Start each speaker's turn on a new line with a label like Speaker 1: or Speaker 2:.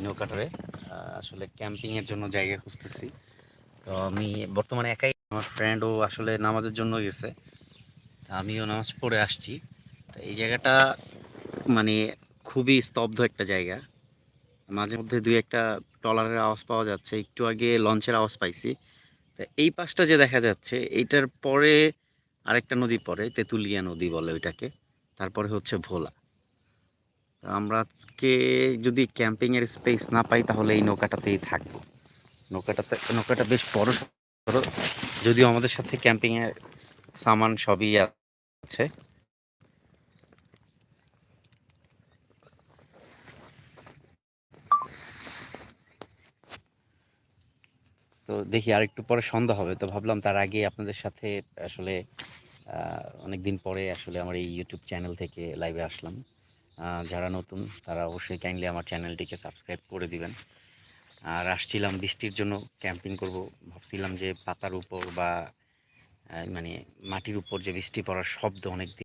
Speaker 1: নৌকাটারে আহ, আসলে ক্যাম্পিংয়ের জন্য জায়গা খুঁজতেছি। তো আমি বর্তমানে একাই আমার ফ্রেন্ডও আসলে নামাজের জন্য গেছে। আমিও নামাজ পড়ে আসছি। তো এই জায়গাটা মানে খুবই স্তব্ধ একটা জায়গা। মাঝে মধ্যে দুই একটা ট্রলারের আওয়াজ পাওয়া যাচ্ছে। একটু আগে লঞ্চের আওয়াজ পাইছি। তা এই পাশটা যে দেখা যাচ্ছে এইটার পরে আরেকটা নদী পড়ে তেঁতুলিয়া নদী বলে ওইটাকে। তারপরে হচ্ছে ভোলা। আমরা আজকে যদি ক্যাম্পিংয়ের স্পেস না পাই, তাহলে এই নৌকাটাতেই থাকব। নৌকাটাতে, নৌকাটা বেশ বড় সড়ো যদিও আমাদের সাথে ক্যাম্পিংয়ের সামান সবই আছে। তো দেখি আর একটু পরে সন্ধ্যা হবে। তো ভাবলাম তার আগে আপনাদের সাথে আসলে অনেক দিন পরে আসলে আমার এই ইউটিউব চ্যানেল থেকে লাইভে আসলাম। যারা নতুন, তারা অবশ্যই কাইন্ডলি আমার চ্যানেলটিকে সাবস্ক্রাইব করে দিবেন। আর আসছিলাম বৃষ্টির জন্য ক্যাম্পিং করব। ভাবছিলাম যে পাতার উপর বা মানে মাটির উপর যে বৃষ্টি পড়ার শব্দ অনেক